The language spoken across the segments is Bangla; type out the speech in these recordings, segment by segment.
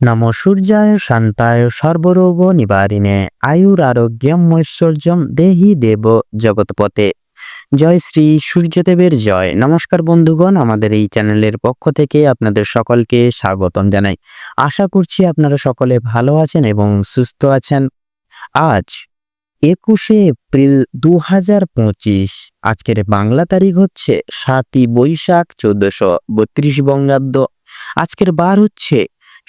নম সূর্যায় শান্তায় সর্বরোগ নিবারিণে আয়ুর আরোগ্যম ঐশ্বর্যম দেহি দেব জগৎপতে জয় শ্রী সূর্যদেবের জয় নমস্কার বন্ধুগণ, আমাদের এই চ্যানেলের পক্ষ থেকে আপনাদের সকলকে স্বাগতম জানাই। আশা করছি আপনারা সকলে ভালো আছেন এবং সুস্থ আছেন। আজ একুশে এপ্রিল দু হাজার পঁচিশ, আজকের বাংলা তারিখ হচ্ছে সাতই বৈশাখ চোদ্দশো বত্রিশ বঙ্গাব্দ। আজকের বার হচ্ছে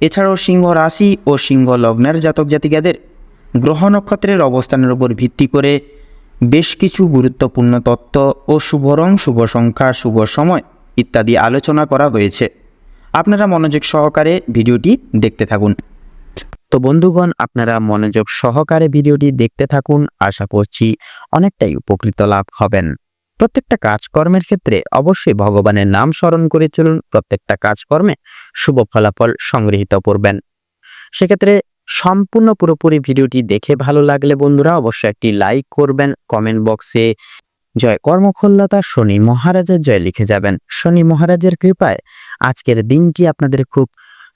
এছাড়াও সিংহ রাশি ও সিংহ লগ্নের জাতক জাতিকাদের গ্রহ নক্ষত্রের অবস্থানের উপর ভিত্তি করে বেশ কিছু গুরুত্বপূর্ণ তত্ত্ব ও শুভ রং, শুভ সংখ্যা, শুভ সময় ইত্যাদি আলোচনা করা হয়েছে। আপনারা মনোযোগ সহকারে ভিডিওটি দেখতে থাকুন। তো বন্ধুগণ, আপনারা মনোযোগ সহকারে ভিডিওটি দেখতে থাকুন। আশা করছি অনেকটাই উপকৃত লাভ হবেন। প্রত্যেকটা কাজকর্মের ক্ষেত্রে অবশ্যই ভগবানের নাম স্মরণ করে চলুন। প্রত্যেকটা কাজকর্মে শুভ ফলাফল সংগৃহীত করবেন সেক্ষেত্রে সম্পূর্ণ পুরোপুরি ভিডিওটি দেখে ভালো লাগলে বন্ধুরা অবশ্যই একটি লাইক করবেন, কমেন্ট বক্সে জয় কর্মক্ষল্লতা শনি মহারাজের জয় লিখে যাবেন। শনি মহারাজের কৃপায় আজকের দিনটি আপনাদের খুব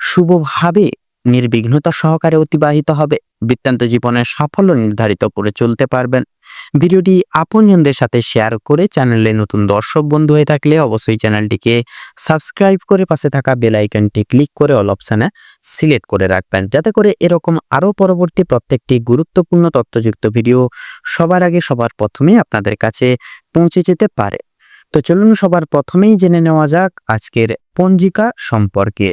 শুভভাবে নির্বিঘ্নতা সহকারে অতিবাহিত হবে। বৃত্তান্ত জীবনের সাফল্য নির্ধারিত করে চলতে পারবেন। ভিডিওটি আপনজনদের সাথে শেয়ার করে চ্যানেলে নতুন দর্শক বন্ধু হয়ে থাকলে অবশ্যই চ্যানেলটিকে সাবস্ক্রাইব করে পাশে থাকা বেল আইকনটি ক্লিক করে অল অপশানে সিলেক্ট করে রাখবেন। যাতে করে এরকম আরও পরবর্তী প্রত্যেকটি গুরুত্বপূর্ণ তথ্যযুক্ত ভিডিও সবার আগে সবার প্রথমেই আপনাদের কাছে পৌঁছে যেতে পারে। তো চলুন সবার প্রথমেই জেনে নেওয়া যাক আজকের পঞ্জিকা সম্পর্কে।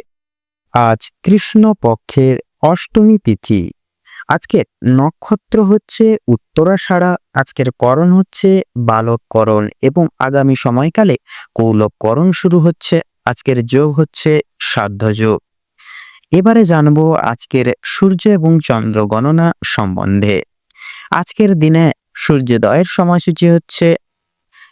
আজ কৃষ্ণ পক্ষের অষ্টমী তিথি। আজকের নক্ষত্র হচ্ছে উত্তরা উত্তরাষাঢ়া, আজকের করণ হচ্ছে বালককরণ এবং আগামী সময়কালে কৌলভকরণ শুরু হচ্ছে, আজকের যোগ হচ্ছে যোগ। এবারে জানব আজকের সূর্য এবং চন্দ্র গণনা সম্বন্ধে। আজকের দিনে সূর্যোদয়ের সময়সূচি হচ্ছে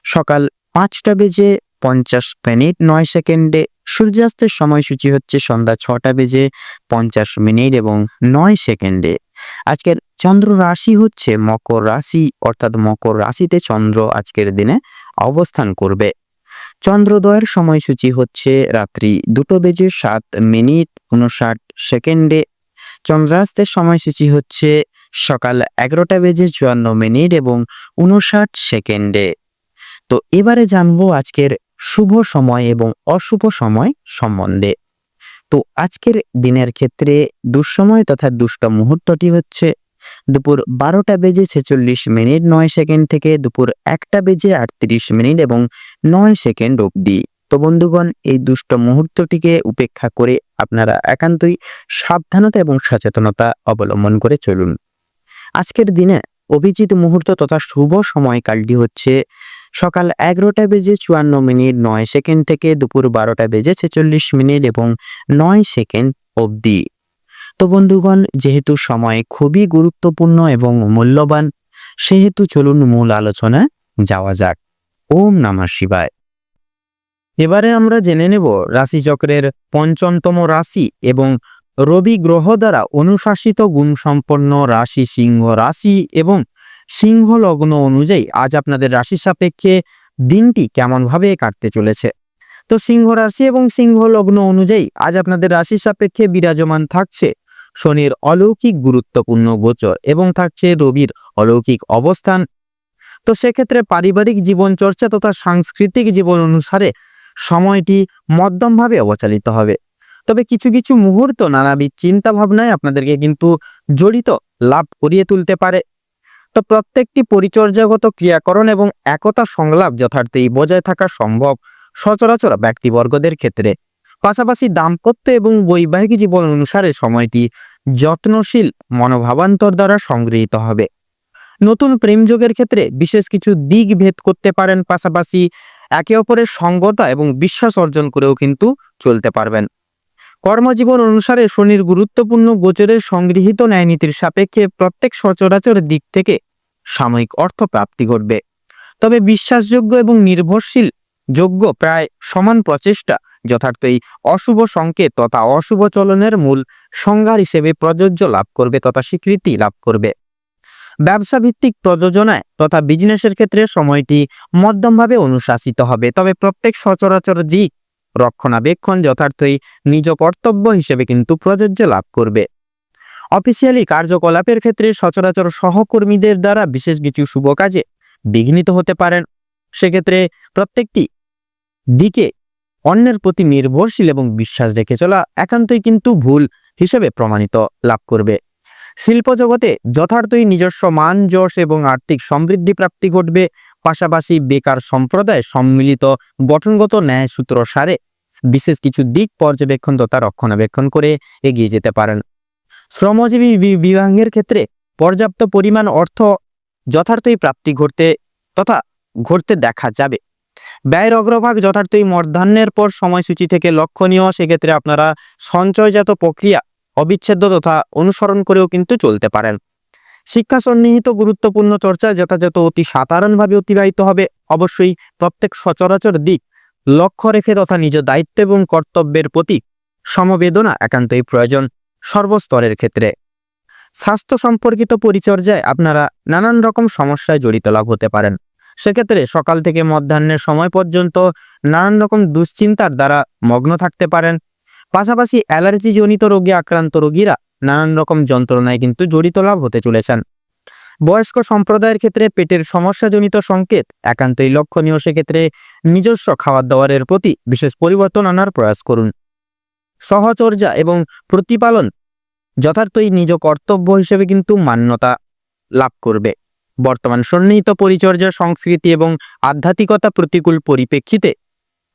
সকাল পাঁচটা বেজে পঞ্চাশ মিনিট নয় সেকেন্ডে, সূর্যাস্তের সময়সূচি হচ্ছে সন্ধ্যা ছটা বেজে পঞ্চাশ মিনিট এবং নয় সেকেন্ডে। আজকের চন্দ্র রাশি হচ্ছে মকর রাশি, অর্থাৎ মকর রাশিতে চন্দ্র আজকের দিনে অবস্থান করবে। চন্দ্রোদয়ের সময়সূচি হচ্ছে রাত্রি দুটো বেজে সাত মিনিট উনষাট সেকেন্ডে। চন্দ্রাস্তের সময়সূচি হচ্ছে সকাল এগারোটা বেজে চুয়ান্ন মিনিট এবং উনষাট সেকেন্ডে। তো এবারে জানব আজকের শুভ সময় এবং অশুভ সময় সম্বন্ধে। তো আজকের দিনের ক্ষেত্রে দুঃসময় তথা দুষ্ট মুহূর্তটি হচ্ছে দুপুর বারোটা বেজে ছেচল্লিশ মিনিট নয় সেকেন্ড থেকে দুপুর একটা বেজে আটত্রিশ মিনিট এবং নয় সেকেন্ড অবধি। তো বন্ধুগণ, এই দুষ্ট মুহূর্তটিকে উপেক্ষা করে আপনারা একান্তই সাবধানতা এবং সচেতনতা অবলম্বন করে চলুন। আজকের দিনে অভিজিৎ মুহূর্ত তথা শুভ সময়কালটি হচ্ছে সকাল এগারোটা বেজে চুয়ান্ন মিনিট নয় সেকেন্ড থেকে দুপুর বারোটা বেজে ছেচল্লিশ মিনিট এবং নয় সেকেন্ড অবধি। তো বন্ধুগণ, যেহেতু সময় খুবই গুরুত্বপূর্ণ এবং মূল্যবান, সেহেতু চলুন মূল আলোচনা যাওয়া যাক। ওম নামা শিবায়। এবারে আমরা জেনে নেব রাশিচক্রের পঞ্চমতম রাশি এবং রবি গ্রহ দ্বারা অনুশাসিত গুণসম্পন্ন রাশি সিংহ রাশি এবং সিংহ লগ্ন অনুযায়ী আজ আপনাদের রাশি সাপেক্ষে দিনটি কেমনভাবে কাটতে চলেছে। তো সিংহ রাশি এবং সিংহ লগ্ন অনুযায়ী আজ আপনাদের রাশি সাপেক্ষে বিরাজমান থাকছে শনির অলৌকিক গুরুত্বপূর্ণ গোচর এবং থাকছে রবির অলৌকিক অবস্থান। তো সেক্ষেত্রে পারিবারিক জীবন চর্চা তথা সাংস্কৃতিক জীবন অনুসারে সময়টি মধ্যমভাবে অবচালিত হবে। তবে কিছু কিছু মুহূর্ত নানাবিধ চিন্তা ভাবনায় আপনাদেরকে কিন্তু জড়িত লাভ করিয়ে তুলতে পারে। তো প্রত্যেকটি পরিচর্যাগত ক্রিয়াকরণ এবং একতা সংলাপ যথার্থই বজায় থাকা সম্ভব সচরাচর ব্যক্তিবর্গদের ক্ষেত্রে। পাশাপাশি দাম্পত্য এবং বৈবাহিক জীবন অনুসারে সময়টি যত্নশীল মনোভাবান্তর দ্বারা সংগৃহীত হবে। নতুন প্রেমযোগের ক্ষেত্রে বিশেষ কিছু দিক ভেদ করতে পারেন, পাশাপাশি একে অপরের সঙ্গতা এবং বিশ্বাস অর্জন করেও কিন্তু চলতে পারবেন। কর্মজীবন অনুসারে শনির গুরুত্বপূর্ণ গোচরের সংগৃহীত ন্যায়নীতির সাপেক্ষে প্রত্যেক সচরাচর দিক থেকে সাময়িক অর্থ প্রাপ্তি ঘটবে। তবে বিশ্বাসযোগ্য এবং নির্ভরশীল যোগ্য প্রায় সমান প্রচেষ্টা যথার্থ এই অশুভ সংকেত তথা অশুভ চলনের মূল সংজ্ঞার হিসেবে প্রযোজ্য লাভ করবে তথা স্বীকৃতি লাভ করবে। ব্যবসা ভিত্তিক প্রযোজনায় তথা বিজনেসের ক্ষেত্রে সময়টি মধ্যমভাবে অনুশাসিত হবে। তবে প্রত্যেক সচরাচর দিক রক্ষণাবেক্ষণ যথার্থই নিজ কর্তব্য হিসেবে কিন্তু প্রযোজ্য লাভ করবে। অফিসিয়ালি কার্যকলাপের ক্ষেত্রে সচরাচর সহকর্মীদের দ্বারা বিশেষ কিছু শুভ কাজে বিঘ্নিত হতে পারেন। সেক্ষেত্রে প্রত্যেকটি দিকে অন্যের প্রতি নির্ভরশীল এবং বিশ্বাস রেখে চলা একান্তই কিন্তু ভুল হিসেবে প্রমাণিত লাভ করবে। শিল্প জগতে যথার্থই নিজস্ব মান, যশ এবং আর্থিক সমৃদ্ধি প্রাপ্তি ঘটবে। পাশাপাশি বেকার সম্প্রদায় সম্মিলিত গঠনগত ন্যায় সূত্র সারে বিশেষ কিছু দিক পর্যবেক্ষণ, তথা রক্ষণাবেক্ষণ করে এগিয়ে যেতে পারেন। শ্রমজীবী বিভাগের ক্ষেত্রে পর্যাপ্ত পরিমাণ অর্থ যথার্থই প্রাপ্তি ঘটতে তথা ঘটতে দেখা যাবে। ব্যয়ের অগ্রভাগ যথার্থই মধ্যাহ্নের পর সময়সূচি থেকে লক্ষণীয়, সেক্ষেত্রে আপনারা সঞ্চয়জাত প্রক্রিয়া অবিচ্ছেদ্য তথা অনুসরণ করেও কিন্তু চলতে পারেন। শিক্ষা সন্নিহিত গুরুত্বপূর্ণ চর্চা যথাযথ অতি সাধারণভাবে অতিবাহিত হবে। অবশ্যই প্রত্যেক সচরাচর দিক লক্ষ্য রেখে তথা নিজ দায়িত্ব এবং কর্তব্যের প্রতি সমবেদনা একান্তই প্রয়োজন সর্বস্তরের ক্ষেত্রে। স্বাস্থ্য সম্পর্কিত পরিচর্যায় আপনারা নানান রকম সমস্যায় জড়িত লাভ হতে পারেন। সেক্ষেত্রে সকাল থেকে মধ্যাহ্নের সময় পর্যন্ত নানান রকম দুশ্চিন্তার দ্বারা মগ্ন থাকতে পারেন। পাশাপাশি অ্যালার্জিজনিত রোগে আক্রান্ত রোগীরা নানান রকম যন্ত্রণায় কিন্তু জড়িত লাভ হতে চলেছেন। বয়স্ক সম্প্রদায়ের ক্ষেত্রে পেটের সমস্যাজনিত সংকেত, একান্তই লক্ষণীয় সেক্ষেত্রে নিজস্ব খাবার দাবারের প্রতি বিশেষ পরিবর্তন আনার প্রয়াস করুন। সহচর্যা এবং প্রতিপালন যথার্থই নিজ কর্তব্য হিসেবে কিন্তু মান্যতা লাভ করবে। বর্তমান সন্নিহিত পরিচর্যা সংস্কৃতি এবং আধ্যাত্মিকতা প্রতিকূল পরিপ্রেক্ষিতে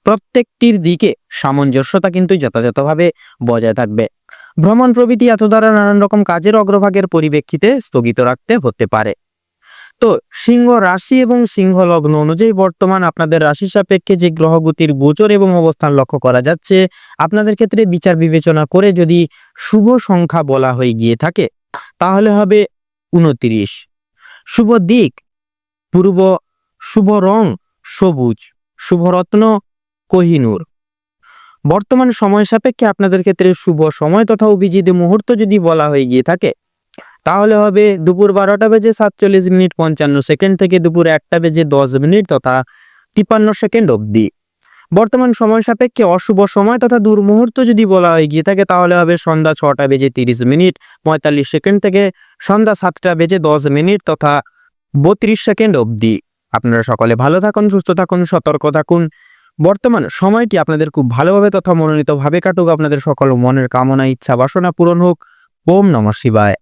প্রত্যেকটির দিকে সামঞ্জস্যতা কিন্তু যথাযথভাবে বজায় থাকবে। ভ্রমণ প্রভৃতি এত দ্বারা নানান রকম কাজের অগ্রভাগের পরিপ্রেক্ষিতে স্থগিত রাখতে হতে পারে। তো সিংহ রাশি এবং সিংহ লগ্ন অনুযায়ী বর্তমান আপনাদের রাশি সাপেক্ষে যে গ্রহগতির গোচর এবং অবস্থান লক্ষ্য করা যাচ্ছে, আপনাদের ক্ষেত্রে বিচার বিবেচনা করে যদি শুভ সংখ্যা বলা হয়ে গিয়ে থাকে, তাহলে হবে উনত্রিশ। শুভ দিক, পূর্ব শুভ রং সবুজ শুভরত্ন কোহিনূর। বর্তমান সময় সাপেক্ষে আপনাদের ক্ষেত্রে শুভ সময় তথা অভিজিৎ মুহূর্ত যদি বলা হয়ে গিয়ে থাকে, তাহলে হবে দুপুর বারোটা বেজে সাতচল্লিশ মিনিট পঞ্চান্ন সেকেন্ড থেকে দুপুর একটা বেজে দশ মিনিট তথা তিপ্পান্ন সেকেন্ড অবধি। বর্তমান সময় সাপেক্ষে অশুভ সময় তথা দুর্মুহূর্ত যদি বলা হয়ে গিয়ে থাকে, তাহলে হবে সন্ধ্যা ছটা বেজে তিরিশ মিনিট, পঁয়তাল্লিশ সেকেন্ড থেকে সন্ধ্যা সাতটা বেজে দশ মিনিট তথা বত্রিশ সেকেন্ড অবধি। আপনারা সকলে ভালো থাকুন, সুস্থ থাকুন, সতর্ক থাকুন। বর্তমান সময়টি আপনাদের খুব ভালোভাবে তথা মনোনীতভাবে কাটুক। আপনাদের সকল মনের কামনা, ইচ্ছা, বাসনা পূরণ হোক। ওম নমঃ শিবায়।